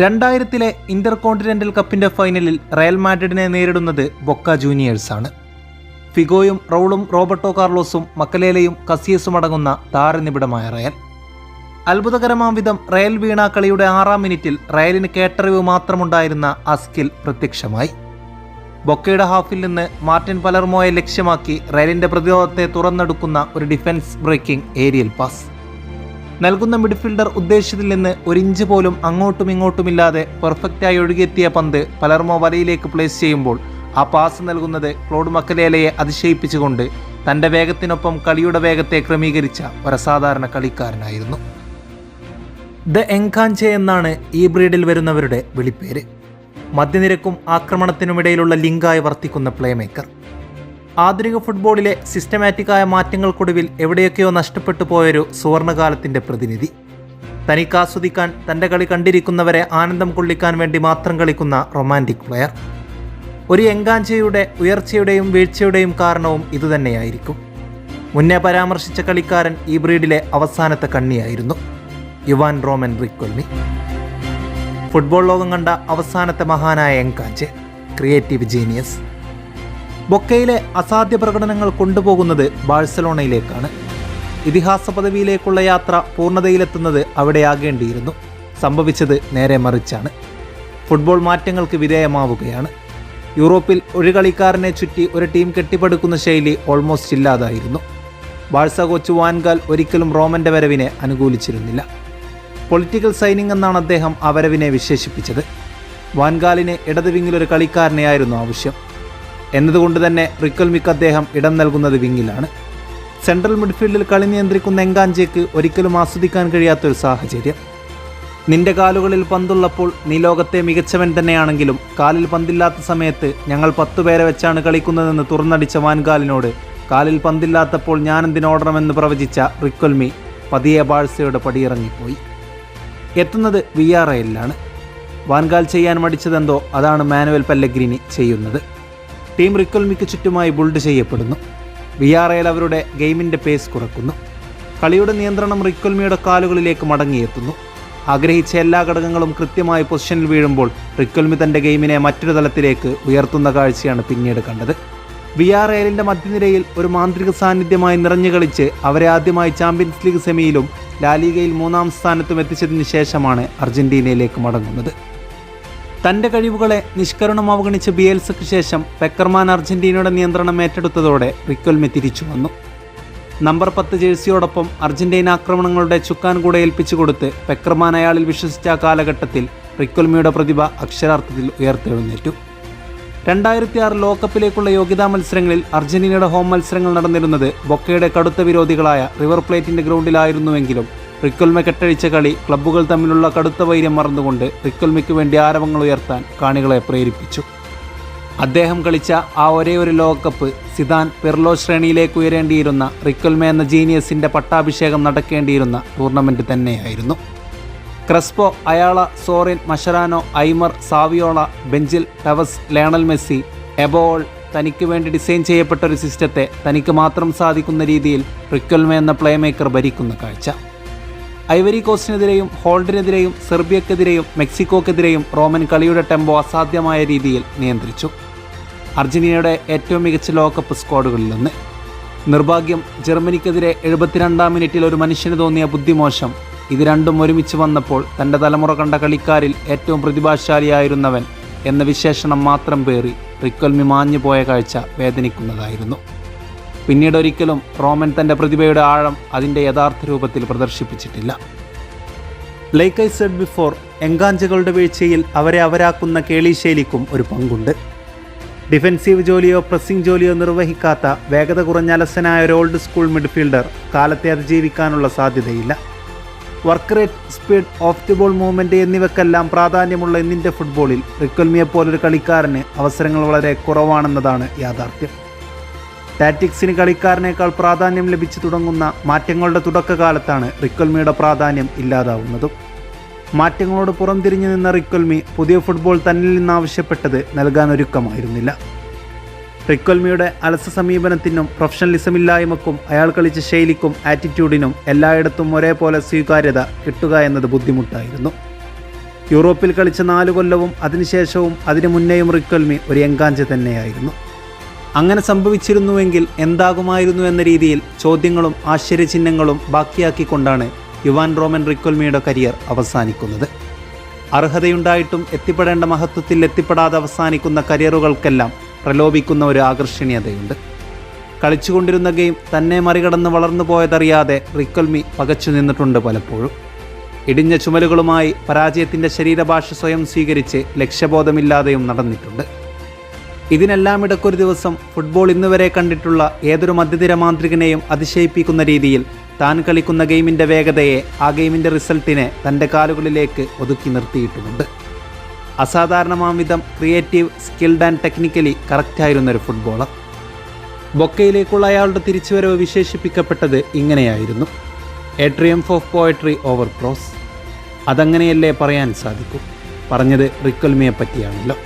രണ്ടായിരത്തിലെ Inter continental കപ്പിന്റെ ഫൈനലിൽ Real മാഡ്രിഡിനെ നേരിടുന്നത് ബൊക്ക ജൂനിയേഴ്സാണ്. ഫിഗോയും റൗളും റോബർട്ടോ കാർലോസും മക്കലേലയും കസിയസും അടങ്ങുന്ന താരനിബിഡമായ റയൽ. അത്ഭുതകരമാം വിധം റയൽ വീണ കളിയുടെ ആറാം മിനിറ്റിൽ റയലിന് കേട്ടറിവ് മാത്രമുണ്ടായിരുന്ന ആ സ്കിൽ പ്രത്യക്ഷമായി. ബൊക്കയുടെ ഹാഫിൽ നിന്ന് മാർട്ടിൻ പലർമോയെ ലക്ഷ്യമാക്കി റയലിന്റെ പ്രതിരോധത്തെ തുറന്നെടുക്കുന്ന ഒരു ഡിഫൻസ് ബ്രേക്കിംഗ് ഏരിയൽ പാസ്. നൽകുന്ന മിഡ്ഫീൽഡർ ഉദ്ദേശത്തിൽ നിന്ന് ഒരിഞ്ച് പോലും അങ്ങോട്ടും ഇങ്ങോട്ടുമില്ലാതെ പെർഫെക്റ്റായി ഒഴുകിയെത്തിയ പന്ത് പലർമോ വലയിലേക്ക് പ്ലേസ് ചെയ്യുമ്പോൾ ആ പാസ് നൽകുന്നത് ക്ലോഡ് മക്കലേലയെ അതിശയിപ്പിച്ചുകൊണ്ട് തന്റെ വേഗത്തിനൊപ്പം കളിയുടെ വേഗത്തെ ക്രമീകരിച്ച ഒരസാധാരണ കളിക്കാരനായിരുന്നു. ദ എൻകാഞ്ചെ എന്നാണ് ഈ ബ്രീഡിൽ വരുന്നവരുടെ വിളിപ്പേര്. മധ്യനിരക്കും ആക്രമണത്തിനുമിടയിലുള്ള ലിങ്കായി വർത്തിക്കുന്ന പ്ലേമേക്കർ ആധുനിക ഫുട്ബോളിലെ സിസ്റ്റമാറ്റിക്കായ മാറ്റങ്ങൾക്കൊടുവിൽ എവിടെയൊക്കെയോ നഷ്ടപ്പെട്ടു പോയൊരു സുവർണകാലത്തിന്റെ പ്രതിനിധി. തനിക്ക് ആസ്വദിക്കാൻ തന്റെ കളി കണ്ടിരിക്കുന്നവരെ ആനന്ദം കൊള്ളിക്കാൻ വേണ്ടി മാത്രം കളിക്കുന്ന റൊമാന്റിക് പ്ലെയർ. ഒരു എങ്കാഞ്ചയുടെ ഉയർച്ചയുടെയും വീഴ്ചയുടെയും കാരണവും ഇതുതന്നെയായിരിക്കും. മുന്നേ പരാമർശിച്ച കളിക്കാരൻ ഈ ബ്രീഡിലെ അവസാനത്തെ കണ്ണിയായിരുന്നു യുവാൻ റോമൻ റിക്കൊൽമി. ഫുട്ബോൾ ലോകം കണ്ട അവസാനത്തെ മഹാനായ എങ്കാഞ്ച് ക്രിയേറ്റീവ് ജീനിയസ്. ബൊക്കയിലെ അസാധ്യ പ്രകടനങ്ങൾ കൊണ്ടുപോകുന്നത് ബാഴ്സലോണയിലേക്കാണ്. ഇതിഹാസ പദവിയിലേക്കുള്ള യാത്ര പൂർണതയിലെത്തുന്നത് അവിടെയാകേണ്ടിയിരുന്നു. സംഭവിച്ചത് നേരെ മറിച്ചാണ്. ഫുട്ബോൾ മാറ്റങ്ങൾക്ക് വിധേയമാവുകയാണ്. യൂറോപ്പിൽ ഒരു കളിക്കാരനെ ചുറ്റി ഒരു ടീം കെട്ടിപ്പടുക്കുന്ന ശൈലി ഓൾമോസ്റ്റ് ഇല്ലാതായിരുന്നു. ബാഴ്സ കോച്ച് വാൻഗാൽ ഒരിക്കലും റോമന്റെ വരവിനെ അനുകൂലിച്ചിരുന്നില്ല. പൊളിറ്റിക്കൽ സൈനിങ് എന്നാണ് അദ്ദേഹം ആ വരവിനെ വിശേഷിപ്പിച്ചത്. വാൻഗാലിന് ഇടതുവിങ്ങിലൊരു കളിക്കാരനെയായിരുന്നു ആവശ്യം. എന്നതുകൊണ്ട് തന്നെ റിക്കൽമിക്ക് അദ്ദേഹം ഇടം നൽകുന്നത് വിങ്ങിലാണ്. സെൻട്രൽ മിഡ്ഫീൽഡിൽ കളി നിയന്ത്രിക്കുന്ന എങ്കാഞ്ചേക്ക് ഒരിക്കലും ആസ്വദിക്കാൻ കഴിയാത്തൊരു സാഹചര്യം. നിന്റെ കാലുകളിൽ പന്തുള്ളപ്പോൾ നീ ലോകത്തെ മികച്ചവൻ തന്നെയാണെങ്കിലും കാലിൽ പന്തില്ലാത്ത സമയത്ത് ഞങ്ങൾ പത്തു പേരെ വെച്ചാണ് കളിക്കുന്നതെന്ന് തുറന്നടിച്ച വാൻകാലിനോട് കാലിൽ പന്തില്ലാത്തപ്പോൾ ഞാനെന്തിനോടണമെന്ന് പ്രവചിച്ച റിക്കൊൽമി പതിയെ ബാഴ്സയുടെ പടിയിറങ്ങിപ്പോയി എത്തുന്നത് വി ആർ വാൻകാൽ ചെയ്യാൻ മടിച്ചതെന്തോ അതാണ് മാനുവൽ പല്ലഗ്രിനി ചെയ്യുന്നത്. ടീം റിക്കോൽമിക്ക് ചുറ്റുമായി ബുൾഡ് ചെയ്യപ്പെടുന്നു. വി ആർ എൽ അവരുടെ ഗെയിമിന്റെ പേസ് കുറക്കുന്നു. കളിയുടെ നിയന്ത്രണം റിക്കൊൽമിയുടെ കാലുകളിലേക്ക് മടങ്ങിയെത്തുന്നു. ആഗ്രഹിച്ച എല്ലാ ഘടകങ്ങളും കൃത്യമായി പൊസിഷനിൽ വീഴുമ്പോൾ റിക്കൊൽമി തന്റെ ഗെയിമിനെ മറ്റൊരു തലത്തിലേക്ക് ഉയർത്തുന്ന കാഴ്ചയാണ് പിന്നീട് കണ്ടത്. വി ആർ എലിന്റെ മധ്യനിരയിൽ ഒരു മാന്ത്രിക സാന്നിധ്യമായി നിറഞ്ഞു കളിച്ച് അവരെ ആദ്യമായി ചാമ്പ്യൻസ് ലീഗ് സെമിയിലും ലാലിഗയിൽ മൂന്നാം സ്ഥാനത്തും എത്തിച്ചതിന് ശേഷമാണ് അർജന്റീനയിലേക്ക് മടങ്ങുന്നത്. തന്റെ കഴിവുകളെ നിഷ്കരുണം അവഗണിച്ച ബിയൽസയ്ക്ക് ശേഷം പെക്കർമാൻ അർജന്റീനയുടെ നിയന്ത്രണം ഏറ്റെടുത്തതോടെ റിക്കൊൽമി തിരിച്ചു വന്നു. നമ്പർ പത്ത് ജേഴ്സിയോടൊപ്പം അർജന്റീന ആക്രമണങ്ങളുടെ ചുക്കാൻ കൂടെ ഏൽപ്പിച്ചു കൊടുത്ത് പെക്കർമാൻ അയാളിൽ വിശ്വസിച്ച കാലഘട്ടത്തിൽ റിക്കൊൽമിയുടെ പ്രതിഭ അക്ഷരാർത്ഥത്തിൽ ഉയർത്തെഴുന്നേറ്റു. രണ്ടായിരത്തി ആറ് ലോകകപ്പിലേക്കുള്ള യോഗ്യതാ മത്സരങ്ങളിൽ അർജന്റീനയുടെ ഹോം മത്സരങ്ങൾ നടന്നിരുന്നത് ബൊക്കയുടെ കടുത്ത വിരോധികളായ റിവർ പ്ലേറ്റിന്റെ ഗ്രൗണ്ടിലായിരുന്നുവെങ്കിലും റിക്കൊൽമ കെട്ടഴിച്ച കളി ക്ലബ്ബുകൾ തമ്മിലുള്ള കടുത്ത വൈര്യം മറന്നുകൊണ്ട് റിക്കൊൽമയ്ക്ക് വേണ്ടി ആരവങ്ങൾ ഉയർത്താൻ കാണികളെ പ്രേരിപ്പിച്ചു. അദ്ദേഹം കളിച്ച ആ ഒരേ ഒരു ലോകകപ്പ് സിദാൻ പെർലോ ശ്രേണിയിലേക്ക് ഉയരേണ്ടിയിരുന്ന റിക്കൊൽമ എന്ന ജീനിയസിന്റെ പട്ടാഭിഷേകം നടക്കേണ്ടിയിരുന്ന ടൂർണമെന്റ് തന്നെയായിരുന്നു. Crespo Ayala Sorin Mascherano Aimar Saviola ബെഞ്ചിൽ ടവസ് ലേണൽ മെസ്സി എബോൾ തനിക്ക് വേണ്ടി ഡിസൈൻ ചെയ്യപ്പെട്ട ഒരു സിസ്റ്റത്തെ തനിക്ക് മാത്രം സാധിക്കുന്ന രീതിയിൽ റിക്കൊൽമ എന്ന പ്ലേമേക്കർ ഭരിക്കുന്ന കാഴ്ച. ഐവരി കോസ്റ്റിനെതിരെയും ഹോൾഡിനെതിരെയും സെർബിയക്കെതിരെയും മെക്സിക്കോക്കെതിരെയും റോമൻ കളിയുടെ ടെമ്പോ അസാധ്യമായ രീതിയിൽ നിയന്ത്രിച്ചു. അർജന്റീനയുടെ ഏറ്റവും മികച്ച ലോകകപ്പ് സ്ക്വാഡുകളിലൊന്ന്. നിർഭാഗ്യം ജർമ്മനിക്കെതിരെ എഴുപത്തിരണ്ടാം മിനിറ്റിൽ ഒരു മനുഷ്യന് തോന്നിയ ബുദ്ധിമോശം ഇത് രണ്ടും ഒരുമിച്ച് വന്നപ്പോൾ തന്റെ തലമുറ കണ്ട കളിക്കാരിൽ ഏറ്റവും പ്രതിഭാശാലിയായിരുന്നവൻ എന്ന വിശേഷണം മാത്രം പേറി റിക്കൽമി മാഞ്ഞു പോയ കാഴ്ച വേദനിക്കുന്നതായിരുന്നു. പിന്നീട് ഒരിക്കലും റോമൻ തന്റെ പ്രതിഭയുടെ ആഴം അതിന്റെ യഥാർത്ഥ രൂപത്തിൽ പ്രദർശിപ്പിച്ചിട്ടില്ല. ലൈക്ക് ഐ സെഡ് ബിഫോർ എങ്കാഞ്ചകളുടെ വീഴ്ചയിൽ അവരെ അവരാക്കുന്ന കേളിശൈലിക്കും ഒരു പങ്കുണ്ട്. ഡിഫൻസീവ് ജോലിയോ പ്രസ്സിംഗ് ജോലിയോ നിർവഹിക്കാത്ത വേഗത കുറഞ്ഞ അലസനായ ഒരു ഓൾഡ് സ്കൂൾ മിഡ്ഫീൽഡർ കാലത്തെ അതിജീവിക്കാനുള്ള സാധ്യതയില്ല. Work rate speed off the ball movement എന്നിവക്കെല്ലാം പ്രാധാന്യമുള്ള ഇന്നിന്റെ ഫുട്ബോളിൽ റിക്കൽമിയെ പോലൊരു കളിക്കാരന് അവസരങ്ങൾ വളരെ കുറവാണെന്നതാണ് യാഥാർത്ഥ്യം. ടാറ്റിക്സിന് കളിക്കാരനേക്കാൾ പ്രാധാന്യം ലഭിച്ചു തുടങ്ങുന്ന മാറ്റങ്ങളുടെ തുടക്കകാലത്താണ് റിക്കൽമിയുടെ പ്രാധാന്യം ഇല്ലാതാവുന്നതും. മാറ്റങ്ങളോട് പുറംതിരിഞ്ഞു നിന്ന റിക്കൽമി പുതിയ ഫുട്ബോൾ തന്നിൽ നിന്ന് ആവശ്യപ്പെട്ടത് നൽകാൻ ഒരുക്കമായിരുന്നില്ല റിക്കൊൽമിയുടെ അലസ സമീപനത്തിനും പ്രൊഫഷണലിസമില്ലായ്മക്കും അയാൾ കളിച്ച ശൈലിക്കും ആറ്റിറ്റ്യൂഡിനും എല്ലായിടത്തും ഒരേപോലെ സ്വീകാര്യത കിട്ടുക എന്നത് ബുദ്ധിമുട്ടായിരുന്നു. യൂറോപ്പിൽ കളിച്ച നാല് കൊല്ലവും അതിനുശേഷവും അതിനു മുന്നേയും റിക്കൽമി ഒരു എങ്കാഞ്ച് തന്നെയായിരുന്നു. അങ്ങനെ സംഭവിച്ചിരുന്നുവെങ്കിൽ എന്താകുമായിരുന്നു എന്ന രീതിയിൽ ചോദ്യങ്ങളും ആശ്ചര്യചിഹ്നങ്ങളും ബാക്കിയാക്കിക്കൊണ്ടാണ് യുവാൻ റോമൻ റിക്കൊൽമിയുടെ കരിയർ അവസാനിക്കുന്നത്. അർഹതയുണ്ടായിട്ടും എത്തിപ്പെടേണ്ട മഹത്വത്തിൽ എത്തിപ്പെടാതെ അവസാനിക്കുന്ന കരിയറുകൾക്കെല്ലാം പ്രലോഭിക്കുന്ന ഒരു ആകർഷണീയതയുണ്ട്. കളിച്ചുകൊണ്ടിരുന്ന ഗെയിം തന്നെ മറികടന്ന് വളർന്നു പോയതറിയാതെ റിക്കൊൽമി പകച്ചു നിന്നിട്ടുണ്ട് പലപ്പോഴും. ഇടിഞ്ഞ ചുമലുകളുമായി പരാജയത്തിന്റെ ശരീരഭാഷ സ്വയം സ്വീകരിച്ച് ലക്ഷ്യബോധമില്ലാതെയും നടന്നിട്ടുണ്ട്. ഇതിനെല്ലാം ഇടയ്ക്കൊരു ദിവസം ഫുട്ബോൾ ഇന്നുവരെ കണ്ടിട്ടുള്ള ഏതൊരു മധ്യതിര മാന്ത്രികനെയും അതിശയിപ്പിക്കുന്ന രീതിയിൽ താൻ കളിക്കുന്ന ഗെയിമിന്റെ വേഗതയെ ആ ഗെയിമിന്റെ റിസൾട്ടിനെ തന്റെ കാലുകളിലേക്ക് ഒതുക്കി നിർത്തിയിട്ടുമുണ്ട്. അസാധാരണമാംവിധം ക്രിയേറ്റീവ് സ്കിൽഡ് ആൻഡ് ടെക്നിക്കലി കറക്റ്റായിരുന്ന ഒരു ഫുട്ബോളർ ബൊക്കയിലേക്കുള്ള അയാളുടെ തിരിച്ചുവരവ് വിശേഷിപ്പിക്കപ്പെട്ടത് ഇങ്ങനെയായിരുന്നു. A triumph of poetry over cross അതങ്ങനെയല്ലേ പറയാൻ സാധിക്കും? പറഞ്ഞത് റിക്കൊൽമിയെ പറ്റിയാണല്ലോ